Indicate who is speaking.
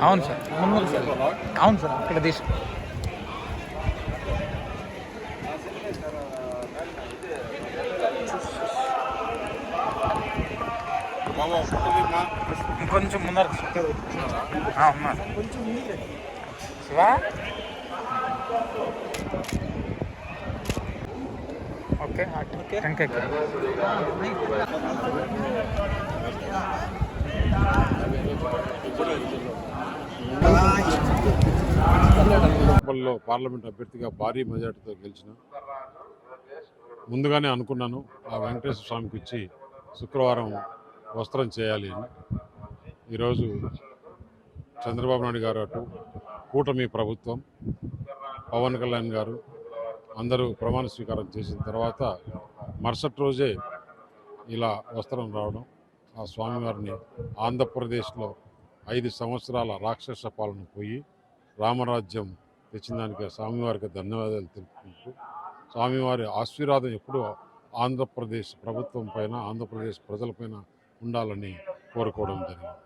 Speaker 1: అవును సార్ మున్నూరు సార్. అవును సార్ అక్కడ దేశం కొంచెం ముందర ఉన్నారు. శివా ఓకే ఓకే
Speaker 2: పార్లమెంట్ అభ్యర్థిగా భారీ మెజార్టీతో గెలిచిన ముందుగానే అనుకున్నాను ఆ వెంకటేశ్వర స్వామికి ఇచ్చి శుక్రవారం వస్త్రం చేయాలి అని. ఈరోజు చంద్రబాబు నాయుడు గారు అటు కూటమి ప్రభుత్వం పవన్ కళ్యాణ్ గారు అందరూ ప్రమాణ స్వీకారం చేసిన తర్వాత మరుసటి రోజే ఇలా వస్త్రం రావడం ఆ స్వామివారిని ఆంధ్రప్రదేశ్లో ఐదు సంవత్సరాల రాక్షస పాలన పోయి రామరాజ్యం తెచ్చిన దానికి స్వామివారికి ధన్యవాదాలు తెలుపుకుంటూ స్వామివారి ఆశీర్వాదం ఎప్పుడూ ఆంధ్రప్రదేశ్ ప్రభుత్వం పైన ఆంధ్రప్రదేశ్ ప్రజలపైన ఉండాలని కోరుకోవడం జరిగింది.